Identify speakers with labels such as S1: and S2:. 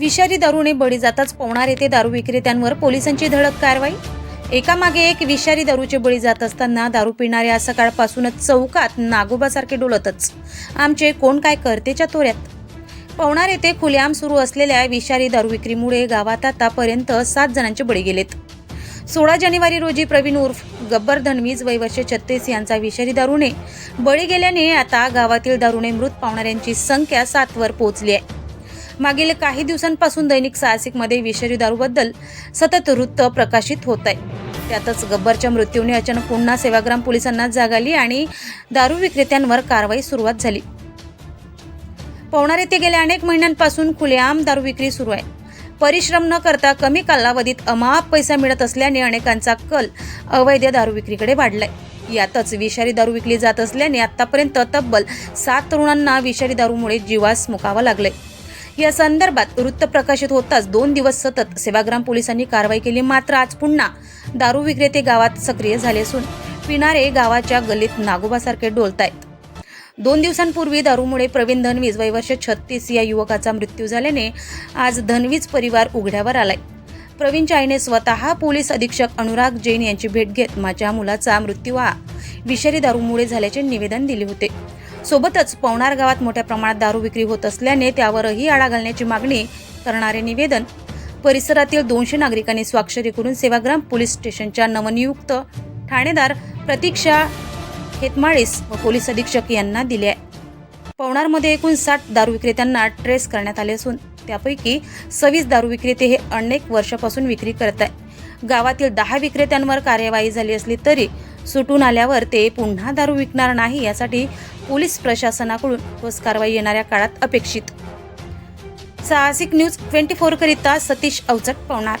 S1: विषारी दारूने बळी जाताच पवणार येथे दारू विक्रेत्यांवर पोलिसांची धडक कारवाई? एकामागे एक विषारी दारूचे बळी जात असताना दारू पिणाऱ्या सकाळपासूनच चौकात नागोबासारखे डोलतच. आमचे कोण काय करतेच्या तोऱ्यात? पवनार येथे खुलेआम सुरू असलेल्या विषारी दारू विक्रीमुळे गावात आतापर्यंत सात जणांचे बळी गेलेत. सोळा जानेवारी रोजी प्रवीण उर्फ गब्बर धनवीज वय वर्ष छत्तीस यांचा विषारी दारूने बळी गेल्याने आता गावातील दारूने मृत पावणाऱ्यांची संख्या सातवर पोहोचली आहे. मागील काही दिवसांपासून दैनिक साहसिकमध्ये विषारी दारूबद्दल सतत वृत्त प्रकाशित होत आहे. त्यातच गब्बरच्या मृत्यूने अचानक पुन्हा सेवाग्राम पोलिसांना जाग आली आणि दारू विक्रेत्यांवर कारवाई सुरुवात झाली. पवनार येथे गेल्या अनेक महिन्यांपासून खुलेआम दारू विक्री सुरू आहे. परिश्रम न करता कमी कालावधीत अमाप पैसा मिळत असल्याने अनेकांचा कल अवैध दारू विक्रीकडे वाढलाय. यातच विषारी दारू विकली जात असल्याने आतापर्यंत तब्बल सात तरुणांना विषारी दारूमुळे जीवास मुकावं लागलंय. या संदर्भात वृत्त प्रकाशित होताच दोन दिवस सतत सेवाग्राम पोलिसांनी कारवाई केली. मात्र आज पुन्हा दारू विक्रेते गावात सक्रिय झाले असून पिणारे गावाच्या गल्लीत नागोबासारखे डोलतायत. दोन दिवसांपूर्वी दारूमुळे प्रवीण धनवीज वय वर्ष छत्तीस या युवकाचा मृत्यू झाल्याने आज धनवीज परिवार उघड्यावर आलाय. प्रवीणच्या आईने स्वतः पोलीस अधीक्षक अनुराग जैन यांची भेट घेत माझ्या मुलाचा मृत्यू हा विषारी दारूमुळे झाल्याचे निवेदन दिले होते. सोबतच पवनार गावात मोठ्या प्रमाणात दारू विक्री होत असल्याने त्यावरही आळा घालण्याची मागणी करणारे निवेदन. परिसरातील दोनशे नागरिकांनी स्वाक्षरी करून सेवाग्राम पोलीस स्टेशनच्या नवनियुक्त ठाणेदार प्रतीक्षा हेतमाळीस व पोलीस अधीक्षक यांना दिले आहे. पवनारमध्ये एकूण साठ दारू विक्रेत्यांना ट्रेस करण्यात आले असून त्यापैकी सव्वीस दारू विक्रेते हे अनेक वर्षापासून विक्री करत आहे गावातील दहा विक्रेत्यांवर कार्यवाही झाली असली तरी सुटून आल्यावर ते पुन्हा दारू विकणार नाही यासाठी पोलीस प्रशासनाकडून ठोस कारवाई येणाऱ्या काळात अपेक्षित. साहसिक न्यूज ट्वेंटी फोर करिता सतीश अवचट पवणार